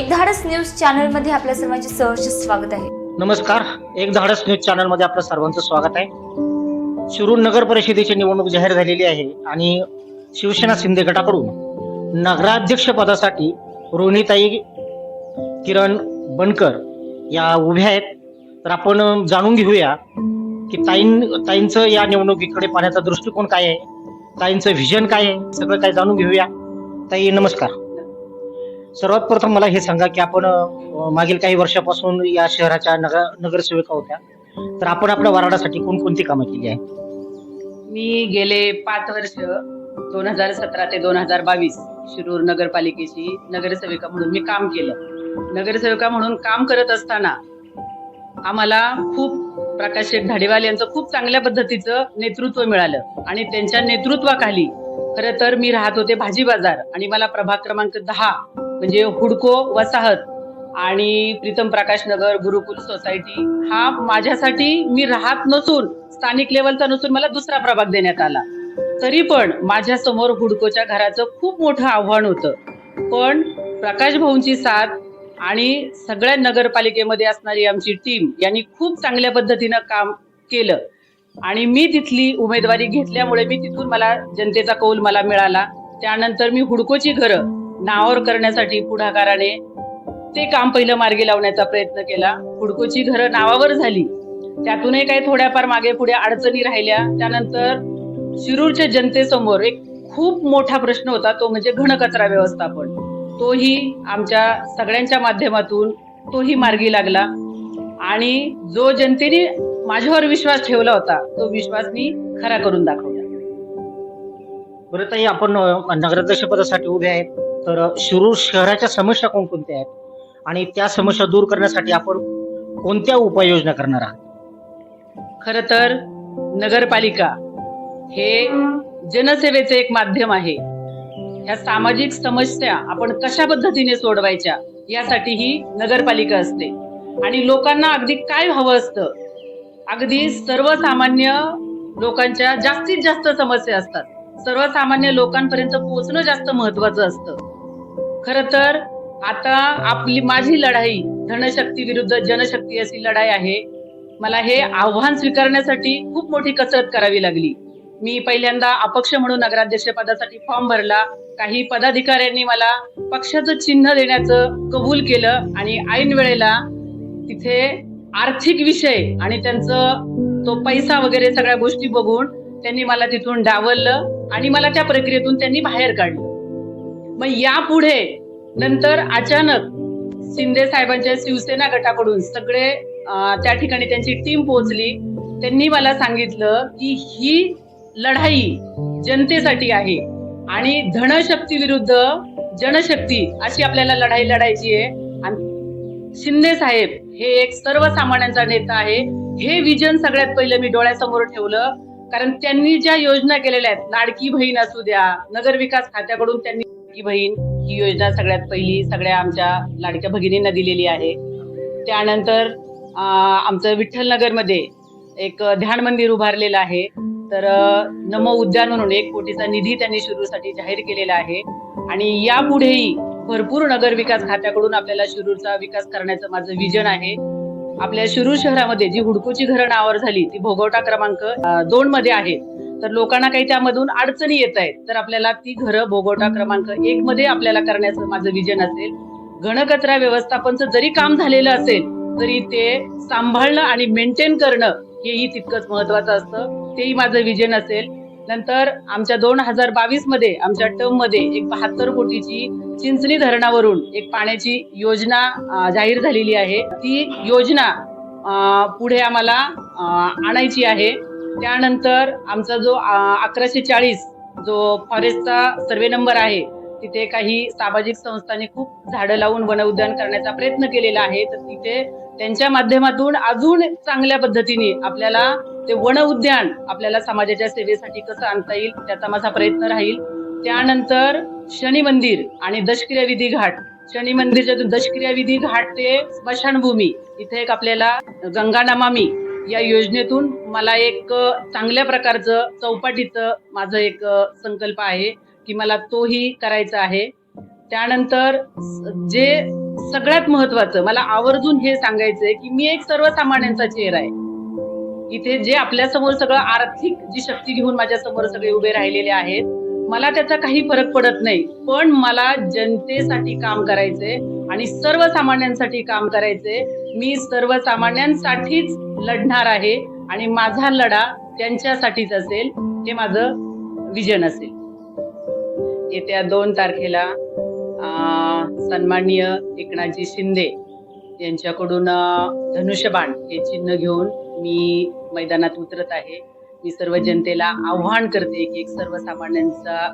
एक धाडस न्यूज चॅनलमध्ये आपल्या सर्वांचे सहर्ष स्वागत आहे. नमस्कार. एक धाडस न्यूज चॅनलमध्ये आपलं सर्वांचं स्वागत आहे. शिरूर नगर परिषदेची निवडणूक जाहीर झालेली आहे आणि शिवसेना शिंदे गटाकडून नगराध्यक्ष पदासाठी रोहिणीताई किरण बनकर या उभ्या आहेत. तर आपण जाणून घेऊया की ताईं ताईंचं या निवडणुकीकडे पाहण्याचा दृष्टिकोन काय आहे? ताईंचं व्हिजन काय आहे? सगळं काय जाणून घेऊया. ताई नमस्कार. सर्वात प्रथम मला हे सांगा की आपण मागील काही वर्षापासून या शहराच्या नगरसेविका होत्या. तर आपण आपल्या वाराडासाठी कोणकोणती कामं केली आहे मी गेले पाच वर्ष दोन हजार सतरा ते दोन हजार बावीस शिरूर नगरपालिकेची नगरसेविका म्हणून मी काम केलं. नगरसेविका म्हणून काम करत असताना आम्हाला खूप प्रकाश शेठ धाडेवाल यांचं खूप चांगल्या पद्धतीचं नेतृत्व मिळालं. आणि त्यांच्या नेतृत्वाखाली खरं तर मी राहत होते भाजी बाजार आणि मला प्रभाग क्रमांक दहा म्हणजे हुडको वसाहत आणि प्रीतम प्रकाश नगर गुरुकुल सोसायटी हा माझ्यासाठी मी राहत नसून स्थानिक लेवलचा नसून मला दुसरा प्रभाग देण्यात आला. तरी पण माझ्यासमोर हुडकोच्या घराचं खूप मोठं आव्हान होतं. पण प्रकाश भाऊंची साथ आणि सगळ्या नगरपालिकेमध्ये असणारी आमची टीम यांनी खूप चांगल्या पद्धतीनं काम केलं. आणि मी तिथली उमेदवारी घेतल्यामुळे मी तिथून मला जनतेचा कौल मला मिळाला. त्यानंतर मी हुडकोची घरं नावावर करण्यासाठी पुढाकाराने ते काम पहिलं मार्गी लावण्याचा प्रयत्न केला. हुडकोची घरं नावावर झाली. त्यातूनही काही थोड्याफार मागे पुढे अडचणी राहिल्या. त्यानंतर शिरूरच्या जनतेसमोर एक खूप मोठा प्रश्न होता. तो म्हणजे घनकचरा व्यवस्थापन. तोही आमच्या सगळ्यांच्या माध्यमातून तोही मार्गी लागला. आणि जो जनतेने माझ्यावर विश्वास ठेवला होता तो विश्वास मी खरा करून दाखवला. बरं ताई आपण नगराध्यक्ष पदासाठी उभे आहेत. तर शिरूर शहराच्या समस्या कोणकोणत्या आहेत? आणि त्या समस्या दूर करण्यासाठी आपण कोणत्या उपाययोजना करणार आहात? खर तर नगरपालिका हे जनसेवेचे एक माध्यम आहे. ह्या सामाजिक समस्या आपण कशा पद्धतीने सोडवायच्या यासाठी ही नगरपालिका असते. आणि लोकांना अगदी काय हवं असतं? अगदी सर्वसामान्य लोकांच्या जास्तीत जास्त समस्या असतात. सर्वसामान्य लोकांपर्यंत पोहोचणं जास्त महत्वाचं असतं. खर तर आता आपली माझी लढाई धनशक्ती विरुद्ध जनशक्ती अशी लढाई आहे. मला हे आव्हान स्वीकारण्यासाठी खूप मोठी कसरत करावी लागली. मी पहिल्यांदा अपक्ष म्हणून नगराध्यक्ष पदासाठी फॉर्म भरला. काही पदाधिकाऱ्यांनी मला पक्षाचं चिन्ह देण्याचं कबूल केलं आणि ऐन वेळेला तिथे आर्थिक विषय आणि त्यांचं तो पैसा वगैरे सगळ्या गोष्टी बघून त्यांनी मला तिथून डावललं आणि मला त्या प्रक्रियेतून त्यांनी बाहेर काढलं. मग यापुढे नंतर अचानक शिंदे साहेबांच्या शिवसेना गटाकडून सगळे त्या ठिकाणी त्यांची टीम पोहोचली. त्यांनी मला सांगितलं की ही लढाई जनतेसाठी आहे आणि धनशक्ती विरुद्ध जनशक्ती अशी आपल्याला लढाई लढायची आहे. आणि शिंदे साहेब हे एक सर्वसामान्यांचा नेता आहे. हे विजन सगळ्यात पहिलं मी डोळ्यासमोर ठेवलं. कारण त्यांनी ज्या योजना केलेल्या आहेत लाडकी बहीण असू द्या नगर विकास खात्याकडून त्यांनी लाडकी बहीण ही योजना सगळ्यात पहिली सगळ्या आमच्या लाडक्या भगिनींना दिलेली आहे. त्यानंतर आमचं विठ्ठल नगरमध्ये एक ध्यान मंदिर उभारलेलं आहे. तर नमो उद्यान म्हणून एक कोटीचा निधी त्यांनी शिरूरसाठी जाहीर केलेला आहे. आणि यापुढेही भरपूर नगर विकास खात्याकडून आपल्याला शिरूरचा विकास करण्याचं माझं विजन आहे. आपल्या शिरूर शहरामध्ये जी हुडकोची घरं नावावर झाली ती भोगवटा क्रमांक दोन मध्ये आहे. तर लोकांना काही त्यामधून अडचणी येत आहेत तर आपल्याला ती घरं भोगवटा क्रमांक एक मध्ये आपल्याला करण्याचं माझं विजन असेल. घनकचरा व्यवस्थापनचं जरी काम झालेलं असेल तरी ते सांभाळणं आणि मेंटेन करणं हेही तितकंच महत्वाचं असतं. तेही माझं विजन असेल. नंतर आमच्या दोन हजार बावीसमध्ये आमच्या टर्ममध्ये एक बहात्तर कोटीची चिंचणी धरणावरून एक पाण्याची योजना जाहीर झालेली आहे. ती योजना पुढे आम्हाला आणायची आहे. त्यानंतर आमचा जो अकराशे चाळीस जो फॉरेस्टचा सर्वे नंबर आहे तिथे काही सामाजिक संस्थांनी खूप झाडं लावून वन उद्यान करण्याचा प्रयत्न केलेला आहे. तर तिथे त्यांच्या माध्यमातून अजून चांगल्या पद्धतीने आपल्याला ते वन उद्यान आपल्याला समाजाच्या सेवेसाठी कसं आणता येईल त्याचा माझा प्रयत्न राहील. त्यानंतर शनी मंदिर आणि दशक्रिया विधी घाट. शनी मंदिरच्या दशक्रिया विधी घाट ते स्मशानभूमी. इथे एक आपल्याला गंगा नमामी या योजनेतून मला एक चांगल्या प्रकारचं चौपाटीचं माझं एक संकल्प आहे की मला तोही करायचा आहे. त्यानंतर जे सगळ्यात महत्वाचं मला आवर्जून हे सांगायचंय की मी एक सर्वसामान्यांचा चेहरा आहे. इथे जे आपल्यासमोर सगळं आर्थिक जी शक्ती घेऊन माझ्यासमोर सगळे उभे राहिलेले आहेत मला त्याचा काही फरक पडत नाही. पण मला जनतेसाठी काम करायचंय आणि सर्वसामान्यांसाठी काम करायचंय. मी सर्वसामान्यांसाठीच लढणार आहे आणि माझा लढा त्यांच्यासाठीच असेल हे माझं विजन असेल. येत्या दोन तारखेला सन्माननीय एकनाथजी शिंदे यांच्याकडून धनुष्यबाण हे चिन्ह घेऊन मी मैदानात उतरत आहे. मी सर्व जनतेला आव्हान करते की एक सर्वसामान्यांचा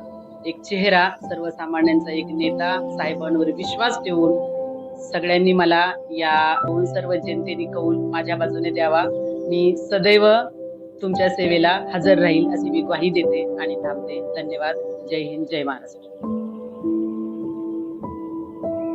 एक चेहरा सर्वसामान्यांचा एक नेता साहेबांवर विश्वास ठेवून सगळ्यांनी मला या सर्व जनतेने कौल माझ्या बाजूने द्यावा. मी सदैव तुमच्या सेवेला हजर राहील अशी मी ग्वाही देते आणि थांबते. धन्यवाद. जय हिंद. जय महाराष्ट्र.